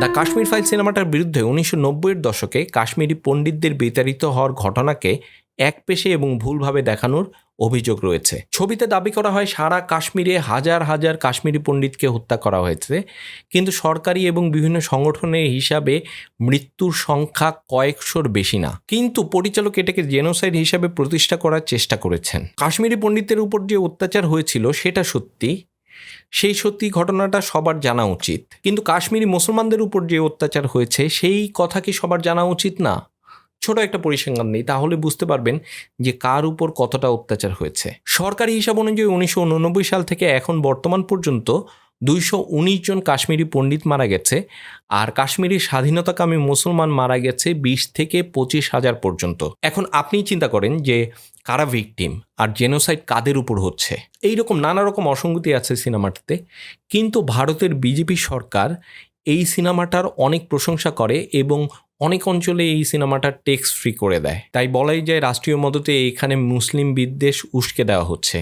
The Kashmir file সিনেমাটার বিরুদ্ধে উনিশশো নব্বইয়ের দশকে কাশ্মীরি পণ্ডিতদের বিতাড়িত হওয়ার ঘটনাকে এক পেশে এবং ভুলভাবে দেখানোর অভিযোগ রয়েছে। ছবিতে দাবি করা হয়, সারা কাশ্মীরে হাজার হাজার কাশ্মীরি পণ্ডিতকে হত্যা করা হয়েছে, কিন্তু সরকারি এবং বিভিন্ন সংগঠনের হিসাবে মৃত্যুর সংখ্যা কয়েকশোর বেশি না। কিন্তু পরিচালক এটাকে জেনোসাইড হিসাবে প্রতিষ্ঠা করার চেষ্টা করেছেন। কাশ্মীরি পণ্ডিতের উপর যে অত্যাচার হয়েছিল, সেটা সত্যি সেই সত্যি ঘটনাটা সবার জানা উচিত। কিন্তু কাশ্মীরি মুসলমানদের উপর যে অত্যাচার হয়েছে, সেই কথা কি সবার জানা উচিত না? ছোট একটা পরিসংখ্যান নেই, তাহলে বুঝতে পারবেন যে কার উপর কতটা অত্যাচার হয়েছে। সরকারি হিসাব অনুযায়ী উনিশশো উননব্বই সাল থেকে এখন বর্তমান পর্যন্ত দুইশো উনিশ জন কাশ্মীরি পণ্ডিত মারা গেছে আর কাশ্মীরি স্বাধীনতাকামী মুসলমান মারা গেছে বিশ থেকে পঁচিশ হাজার পর্যন্ত। এখন আপনিই চিন্তা করেন যে কারা ভিকটিম আর জেনোসাইড কাদের উপর হচ্ছে। এইরকম নানা রকম অসঙ্গতি আছে সিনেমাটিতে, কিন্তু ভারতের বিজেপি সরকার এই সিনেমাটার অনেক প্রশংসা করে এবং অনেক অঞ্চলে এই সিনেমাটা টেক্স ফ্রি করে দেয়। তাই বলাই যায় রাষ্ট্রীয় মদতে এখানে মুসলিম বিদ্বেষ উস্কে দেওয়া হচ্ছে।